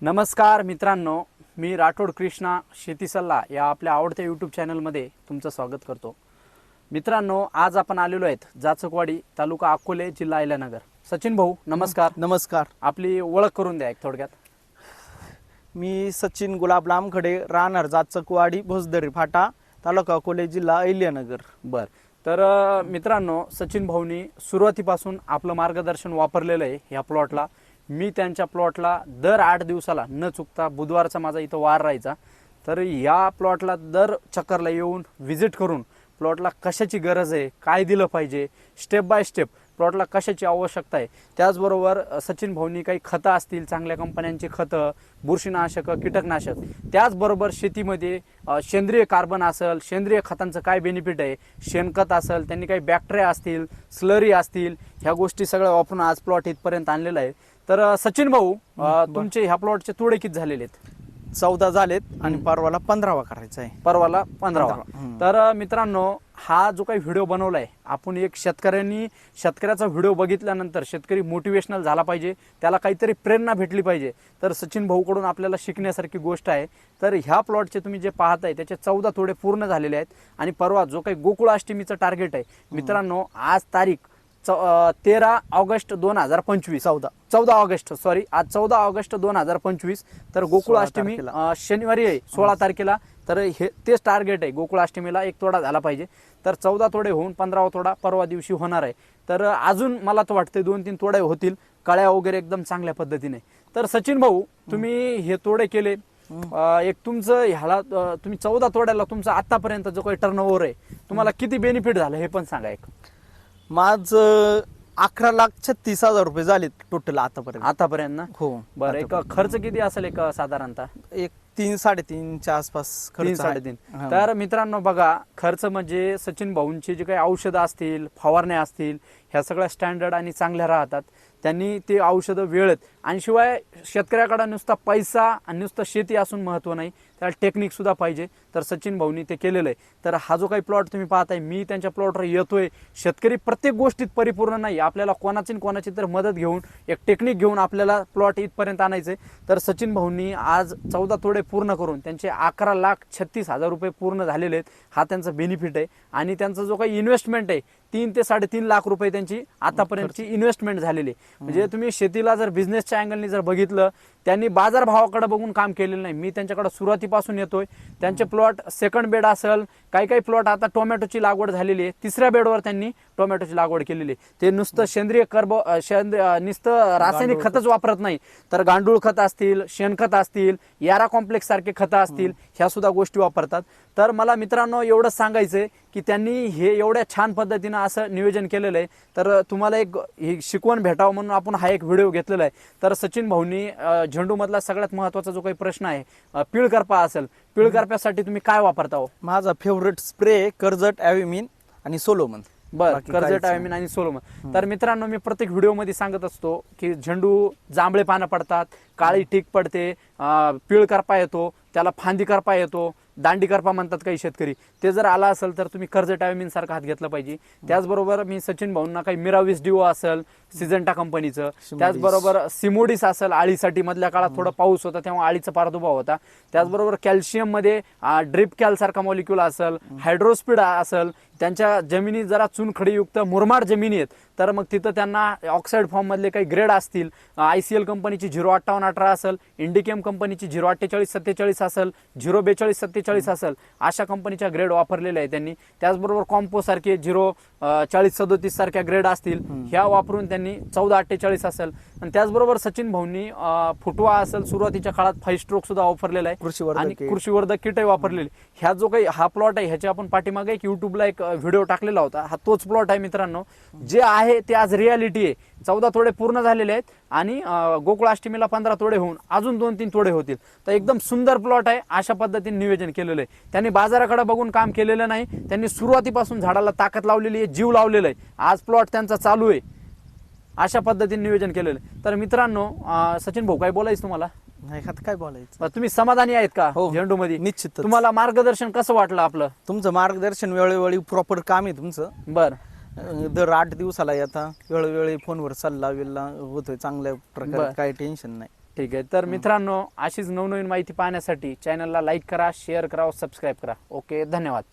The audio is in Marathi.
नमस्कार मित्रांनो मी राठोड कृष्णा शेती सल्ला या आपल्या आवडत्या यूट्यूब चॅनलमध्ये तुमचं स्वागत करतो. मित्रांनो आज आपण आलेलो आहेत जाचकवाडी तालुका अकोले जिल्हा अहिल्यानगर. सचिन भाऊ नमस्कार. नमस्कार. आपली ओळख करून द्या एक थोडक्यात. मी सचिन गुलाब लामखडे राहणार जाचकवाडी भोसदरी फाटा तालुका अकोले जिल्हा अहिल्यानगर. बर. तर मित्रांनो सचिन भाऊनी सुरुवातीपासून आपलं मार्गदर्शन वापरलेलं आहे या प्लॉटला मी त्यांच्या प्लॉटला दर आठ दिवसाला न चुकता बुधवारचा माझा इथं वार राहायचा. तर या प्लॉटला दर चक्करला येऊन व्हिजिट करून प्लॉटला कशाची गरज आहे काय दिलं पाहिजे स्टेप बाय स्टेप प्लॉटला कशाची आवश्यकता आहे? त्याचबरोबर सचिन भाऊनी काही खतं असतील चांगल्या कंपन्यांची खतं बुरशीनाशक कीटकनाशक त्याचबरोबर शेतीमध्ये सेंद्रिय कार्बन असेल सेंद्रिय खतांचं काय बेनिफिट आहे? शेणखत असेल त्यांनी काही बॅक्टेरिया असतील स्लरी असतील ह्या गोष्टी सगळ्या वापरून आज प्लॉट इथपर्यंत आणलेला आहे. तर सचिन भाऊ तुमचे ह्या प्लॉटचे तोडे किती झालेले आहेत? चौदा झालेत आणि परवाला पंधरावा करायचा आहे. परवाला पंधरावा. तर मित्रांनो हा जो काही व्हिडिओ बनवलाय आपण एक शेतकऱ्यांनी शेतकऱ्याचा व्हिडिओ बघितल्यानंतर शेतकरी मोटिवेशनल झाला पाहिजे त्याला काहीतरी प्रेरणा भेटली पाहिजे. तर सचिन भाऊकडून आपल्याला शिकण्यासारखी गोष्ट आहे. तर ह्या प्लॉटचे तुम्ही जे पाहताय त्याचे चौदा थोडे पूर्ण झालेले आहेत. आणि परवा जो काही गोकुळाष्टमीचं टार्गेट आहे. मित्रांनो आज तारीख तेरा ऑगस्ट दोन हजार पंचवीस चौदा. चौदा ऑगस्ट सॉरी आज चौदा ऑगस्ट दोन हजार पंचवीस. तर गोकुळाष्टमी शनिवारी आहे सोळा तारखेला. तर हे तेच टार्गेट आहे. गोकुळाष्टमीला एक तोडा झाला पाहिजे. तर चौदा तोडे होऊन पंधरावा तोडा परवा दिवशी होणार आहे. तर अजून मला तर वाटतं दोन तीन तोडे होतील. कळ्या वगैरे एकदम चांगल्या पद्धतीने. तर सचिन भाऊ तुम्ही हे तोडे केले. एक तुमचं ह्याला तुम्ही चौदा तोड्याला तुमचा आतापर्यंत जो काही टर्न आहे. तुम्हाला किती बेनिफिट झालं हे पण सांगा एक. माझ अकरा लाख छत्तीस हजार रुपये झालेत टोटल आतापर्यंत. आतापर्यंत ना? हो. बरं एक खर्च किती असेल एक साधारणतः? एक तीन साडेतीनच्या आसपास खर्च तीन आहे. साडेतीन. हा. तर मित्रांनो बघा खर्च म्हणजे सचिन भाऊंची जे काही औषधं असतील फवारण्या असतील ह्या सगळ्या स्टँडर्ड आणि चांगल्या राहतात. त्यांनी ते औषधं वेळेत. आणि शिवाय शेतकऱ्याकडे नुसता पैसा आणि नुसतं शेती असून महत्त्व नाही त्याला टेक्निकसुद्धा पाहिजे. तर सचिन भाऊनी ते केलेलं आहे. तर हा जो काही प्लॉट तुम्ही पाहताय मी त्यांच्या प्लॉटवर येतोय. शेतकरी प्रत्येक गोष्टीत परिपूर्ण नाही. आपल्याला कोणाची कोणाची तर मदत घेऊन एक टेक्निक घेऊन आपल्याला प्लॉट इथपर्यंत आणायचं आहे तर सचिन भाऊंनी आज चौदा तोडे पूर्ण करून त्यांचे अकरा लाख छत्तीस हजार रुपये पूर्ण झालेले आहेत. हा त्यांचा बेनिफिट आहे. आणि त्यांचा जो काही इन्व्हेस्टमेंट आहे तीन ते साडेतीन लाख रुपये त्यांची आतापर्यंतची इन्व्हेस्टमेंट झालेली म्हणजे तुम्ही शेतीला जर बिझनेसच्या अँगलनी जर बघितलं त्यांनी बाजारभावाकडे बघून काम केलेलं नाही. मी त्यांच्याकडे सुरुवातीपासून येतोय. त्यांचे प्लॉट सेकंड बेड असेल काही काही प्लॉट आता टोमॅटोची लागवड झालेली आहे. तिसऱ्या बेडवर त्यांनी टोमॅटोची लागवड केलेली आहे. ते नुसतं सेंद्रिय कर्ब सेंद्रिय नुसतं रासायनिक खतच वापरत नाही. तर गांडूळ खत असतील शेणखत असतील यारा कॉम्प्लेक्स सारखे खतं असतील ह्या सुद्धा गोष्टी वापरतात. तर मला मित्रांनो एवढंच सांगायचंय की त्यांनी हे एवढ्या छान पद्धतीनं असं नियोजन केलेलं आहे. तर तुम्हाला एक ही शिकवण भेटावं म्हणून आपण हा एक व्हिडिओ घेतलेला आहे. तर सचिन भाऊनी झेंडूमधला सगळ्यात महत्त्वाचा जो काही प्रश्न आहे पिळकरपा असेल पिळकरप्यासाठी तुम्ही काय वापरता हो? माझा फेवरेट स्प्रे कर्जट ॲव्हिमिन आणि सोलोमन. बर काहीच आयमीन आणि सोलोमन. तर मित्रांनो मी प्रत्येक व्हिडिओमध्ये सांगत असतो की झेंडू जांभळे पानं पडतात काळी टीक पडते पिळ करपा येतो त्याला फांदी करपा येतो दांडी करपा म्हणतात काही शेतकरी. ते जर आला असेल तर तुम्ही कर्ज टायमिंग सारखा हात घेतला पाहिजे. त्याचबरोबर मी सचिन भाऊंना काही मिराविस डिओ असेल सिजंटा कंपनीचं त्याचबरोबर सिमोडिस असेल आळीसाठी. मधल्या काळात थोडा पाऊस होता तेव्हा आळीचा प्रादुर्भाव होता. त्याचबरोबर कॅल्शियममध्ये ड्रिप कॅल सारखा मॉलिक्यूल असेल हायड्रोस्पीड असेल त्यांच्या जमिनी जरा चुनखडीयुक्त मुरमाड जमिनी आहेत. तर मग तिथं त्यांना ऑक्साईड फॉर्म मधले काही ग्रेड असतील आय सी एल कंपनीची झिरो अठ्ठावन्न अठरा असेल इंडिकेम कंपनीची झिरो अठ्ठेचाळीस सत्तेचाळीस असेल झिरो बेचाळीस सत्तेचाळीस असेल अशा कंपनीच्या ग्रेड वापरलेल्या आहे त्यांनी. त्याचबरोबर कॉम्पो सारखे झिरो चाळीस सदोतीस सारख्या ग्रेड असतील ह्या वापरून त्यांनी चौदा अठ्ठेचाळीस असेल. आणि त्याचबरोबर सचिन भाऊंनी फुटवा असेल सुरुवातीच्या काळात फाईव्ह स्ट्रोक सुद्धा वापरलेला आहे. आणि. कृषीवर्धक किटही वापरलेली. ह्या जो काही हा प्लॉट आहे ह्याच्या आपण पाठीमागे एक युट्यूबला एक व्हिडिओ टाकलेला होता. हा तोच प्लॉट आहे मित्रांनो. जे आहे ते आज रियालिटी आहे. चौदा तोडे पूर्ण झालेले आहेत आणि गोकुळाष्टमीला पंधरा तोडे होऊन अजून दोन तीन तोडे होतील. तर एकदम सुंदर प्लॉट आहे अशा पद्धतीने नियोजन केलेलं आहे. त्यांनी बाजाराकडे बघून काम केलेलं नाही त्यांनी सुरुवातीपासून झाडाला ताकद लावलेली आहे जीव लावलेला आहे. आज प्लॉट त्यांचा चालू आहे अशा पद्धतीने नियोजन केलेलं आहे. तर मित्रांनो सचिन भाऊ काय बोलायचं तुम्हाला? नाही काय बोलायचं? तुम्ही समाधानी आहेत का हो. झेंडू मध्ये निश्चितच. तुम्हाला मार्गदर्शन कसं वाटलं आपलं? तुमचं मार्गदर्शन वेळोवेळी प्रॉपर काम आहे तुमचं. बर. दर आठ दिवसाला येता. वेळोवेळी फोनवर सल्ला विल्ला होतोय चांगल्या बरं. प्रकारे काही टेन्शन नाही. ठीक आहे. तर मित्रांनो अशीच नवनवीन माहिती पाहण्यासाठी चॅनलला लाईक करा शेअर करा सबस्क्राईब करा. ओके धन्यवाद.